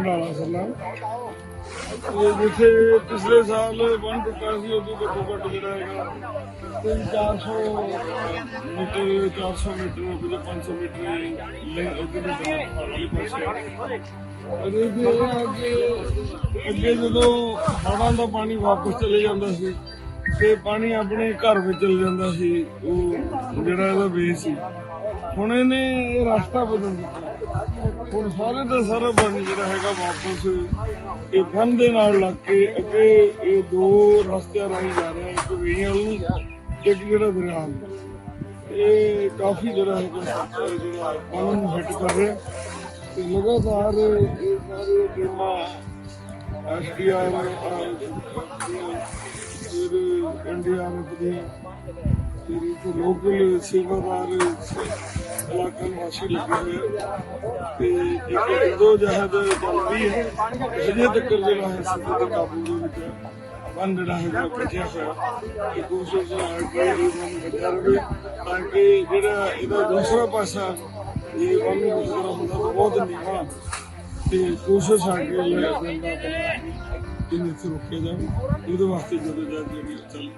ਬਨਾਲਾ ਸਰਨਾ ਇਹ ਜਿੱਥੇ ਪਿਛਲੇ ਸਾਲ ਬੰਨ ਟੁੱਟਾ ਸੀ ਉਦੋਂ ਘੱਟੋ ਘੱਟ ਜਿਹੜਾ ਹੈਗਾ ਤਿੰਨ 400 ਮੀਟਰ 400 ਮੀਟਰ ਕੁਝ 500 ਮੀਟਰ ਲੈ ਉਹਦੇ ਦੇ ਵੀ ਇਹ ਹੈ ਕਿ ਅੱਗੇ ਜਦੋਂ ਹੜਾਂ ਦਾ ਪਾਣੀ ਵਾਪਸ ਚਲੇ ਜਾਂਦਾ ਸੀ ਤੇ ਪਾਣੀ ਆਪਣੇ ਘਰ ਵਿੱਚ ਚਲੇ ਜਾਂਦਾ ਸੀ, ਉਹ ਜਿਹੜਾ ਇਹਦਾ ਬੇਸ ਸੀ। ਹੁਣ ਇਹਨੇ ਇਹ ਰਸਤਾ ਬਦਲ ਦਿੱਤਾ। ਹੁਣ ਸਾਰੇ ਦਾ ਸਾਰਾ ਪਾਣੀ ਜਿਹੜਾ ਹੈਗਾ ਵਾਪਸ ਇਹ ਬੰਨ ਦੇ ਨਾਲ ਲੱਗ ਕੇ ਅੱਗੇ ਇਹ ਦੋ ਰਸਤਿਆਂ ਰਾਹੀਂ ਜਾ ਰਿਹਾ, ਇੱਕ ਵੇਈਆਂ ਨੂੰ ਇੱਕ ਜਿਹੜਾ ਦਰਿਆ ਨੂੰ ਇਹ ਕਾਫੀ ਜਿਹੜਾ ਹੈਗਾ ਜਿਹੜਾ ਪਾਣੀ ਹਿੱਟ ਕਰ ਰਿਹਾ। ਤੇ ਲਗਾਤਾਰ ਇਹ ਸਾਰੇ ਟੀਮਾਂ ਐਸਡੀਆਰ ਫਿਰ ਐਨਡੀਆਰਐਫ ਦੀ ਫਿਰ ਇੱਥੇ ਲੋਕਲ ਸੇਵਾਦਾਰ ਇਲਾਕਾ ਨਿਵਾਸੀ ਲੱਗੇ ਹੋਏ ਆ। ਤੇ ਇੱਕ ਦੋ ਜਹਾਜ਼ ਚੱਲਦੀ ਹੈ। ਅਜੇ ਤੱਕ ਜਿਹੜਾ ਹੈ ਸਿੱਧੇ ਤੇ ਕਾਬੂ ਦੇ ਵਿੱਚ ਬੰਦ ਜਿਹੜਾ ਹੈਗਾ ਕੱਟਿਆ ਹੋਇਆ। ਇਹ ਕੋਸ਼ਿਸ਼ ਹੈ ਕਿ ਇਹਨੂੰ ਕੱਟਿਆ ਰਵੇ ਤਾਂ ਕਿ ਜਿਹੜਾ ਇਹਦਾ ਦੂਸਰਾ ਪਾਸਾ, ਇਹ ਬੰਦ ਹੁੰਦਾ ਬਹੁਤ ਨੀਵਾਂ ਤੇ ਕੋਸ਼ਿਸ਼ ਹੈ ਕਿ ਇਹ ਬੰਦਾ ਇਹਨੂੰ ਇੱਥੇ ਰੋਕਿਆ ਜਾਵੇ ਇਹਦੇ ਵਾਸਤੇ ਜਦੋਂ ਜਦ ਜਿਹੜੀ ਚੱਲ